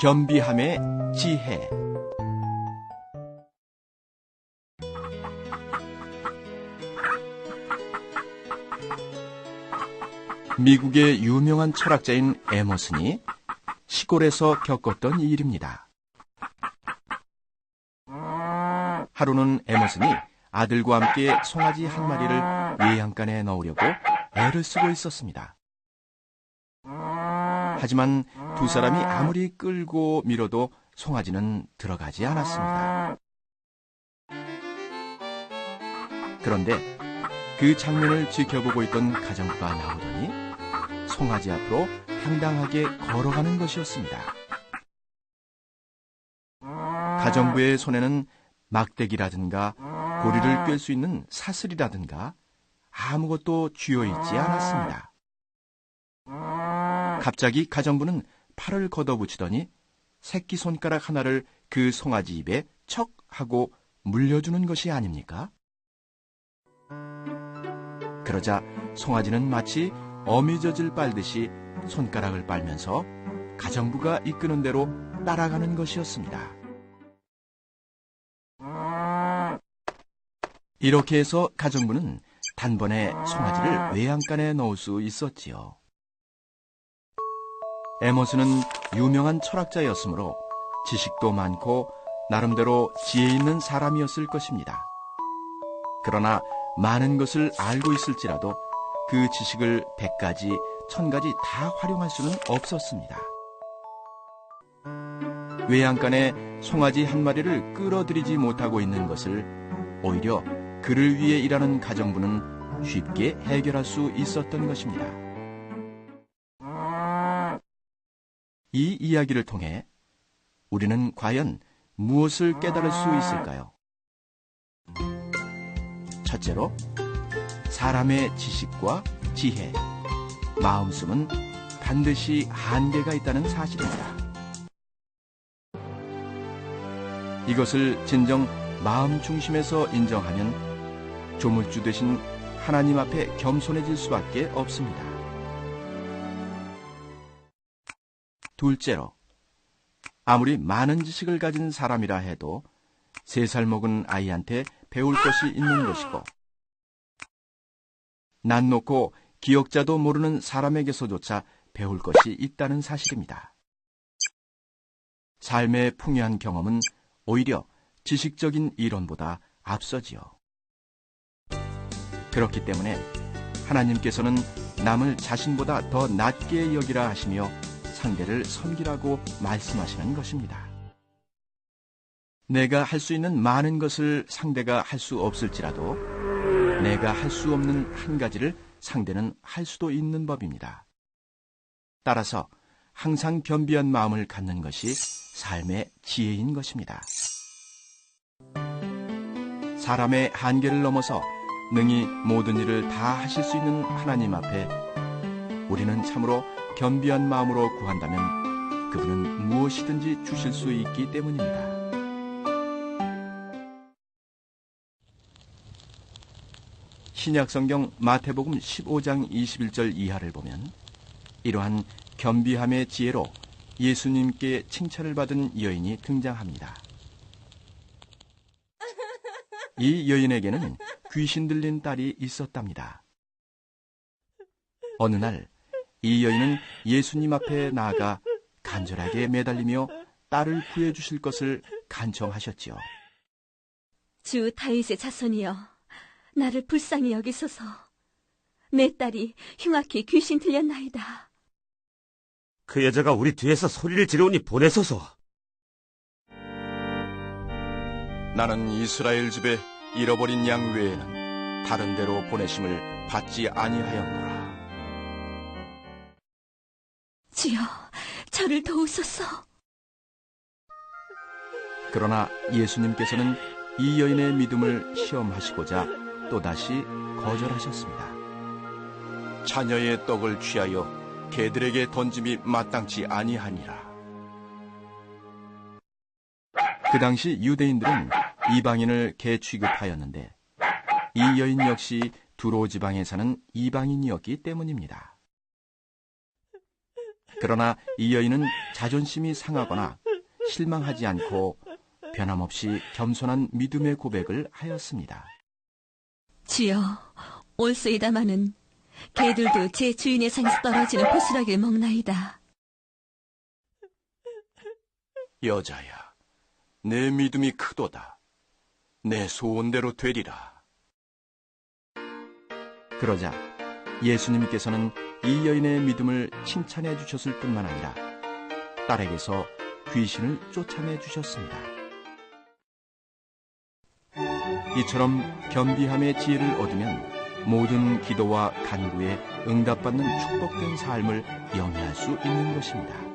겸비함의 지혜 미국의 유명한 철학자인 에머슨이 시골에서 겪었던 일입니다. 하루는 에머슨이 아들과 함께 송아지 한 마리를 외양간에 넣으려고 애를 쓰고 있었습니다. 하지만 두 사람이 아무리 끌고 밀어도 송아지는 들어가지 않았습니다. 그런데 그 장면을 지켜보고 있던 가정부가 나오더니 송아지 앞으로 당당하게 걸어가는 것이었습니다. 가정부의 손에는 막대기라든가 고리를 꿰 수 있는 사슬이라든가 아무것도 쥐어 있지 않았습니다. 갑자기 가정부는 팔을 걷어붙이더니 새끼 손가락 하나를 그 송아지 입에 척 하고 물려주는 것이 아닙니까? 그러자 송아지는 마치 어미젖을 빨듯이 손가락을 빨면서 가정부가 이끄는 대로 따라가는 것이었습니다. 이렇게 해서 가정부는 단번에 송아지를 외양간에 넣을 수 있었지요. 에머스는 유명한 철학자였으므로 지식도 많고 나름대로 지혜 있는 사람이었을 것입니다. 그러나 많은 것을 알고 있을지라도 그 지식을 백가지, 천가지 다 활용할 수는 없었습니다. 외양간에 송아지 한 마리를 끌어들이지 못하고 있는 것을 오히려 그를 위해 일하는 가정부는 쉽게 해결할 수 있었던 것입니다. 이 이야기를 통해 우리는 과연 무엇을 깨달을 수 있을까요? 첫째로, 사람의 지식과 지혜, 마음씀은 반드시 한계가 있다는 사실입니다. 이것을 진정 마음 중심에서 인정하면 조물주 대신 하나님 앞에 겸손해질 수밖에 없습니다. 둘째로, 아무리 많은 지식을 가진 사람이라 해도 세 살 먹은 아이한테 배울 것이 있는 것이고, 난 놓고 기억자도 모르는 사람에게서조차 배울 것이 있다는 사실입니다. 삶의 풍요한 경험은 오히려 지식적인 이론보다 앞서지요. 그렇기 때문에 하나님께서는 남을 자신보다 더 낮게 여기라 하시며 상대를 섬기라고 말씀하시는 것입니다. 내가 할 수 있는 많은 것을 상대가 할 수 없을지라도 내가 할 수 없는 한 가지를 상대는 할 수도 있는 법입니다. 따라서 항상 겸비한 마음을 갖는 것이 삶의 지혜인 것입니다. 사람의 한계를 넘어서 능히 모든 일을 다 하실 수 있는 하나님 앞에 우리는 참으로 겸비한 마음으로 구한다면 그분은 무엇이든지 주실 수 있기 때문입니다. 신약성경 마태복음 15장 21절 이하를 보면 이러한 겸비함의 지혜로 예수님께 칭찬을 받은 여인이 등장합니다. 이 여인에게는 귀신 들린 딸이 있었답니다. 어느 날 이 여인은 예수님 앞에 나아가 간절하게 매달리며 딸을 구해 주실 것을 간청하셨지요. 주 다윗의 자손이여, 나를 불쌍히 여기소서. 내 딸이 흉악히 귀신 들렸나이다. 그 여자가 우리 뒤에서 소리를 지르오니 보내소서. 나는 이스라엘 집에 잃어버린 양 외에는 다른 데로 보내심을 받지 아니하였노라. 주여, 저를 도우소서. 그러나 예수님께서는 이 여인의 믿음을 시험하시고자 또다시 거절하셨습니다. 자녀의 떡을 취하여 개들에게 던짐이 마땅치 아니하니라. 그 당시 유대인들은 이방인을 개 취급하였는데 이 여인 역시 두로 지방에 사는 이방인이었기 때문입니다. 그러나 이 여인은 자존심이 상하거나 실망하지 않고 변함없이 겸손한 믿음의 고백을 하였습니다. 주여, 올소이다마는 개들도 제 주인의 상에서 떨어지는 보스라기를 먹나이다. 여자야, 내 믿음이 크도다. 내 소원대로 되리라. 그러자 예수님께서는 이 여인의 믿음을 칭찬해 주셨을 뿐만 아니라 딸에게서 귀신을 쫓아내 주셨습니다. 이처럼 겸비함의 지혜를 얻으면 모든 기도와 간구에 응답받는 축복된 삶을 영위할 수 있는 것입니다.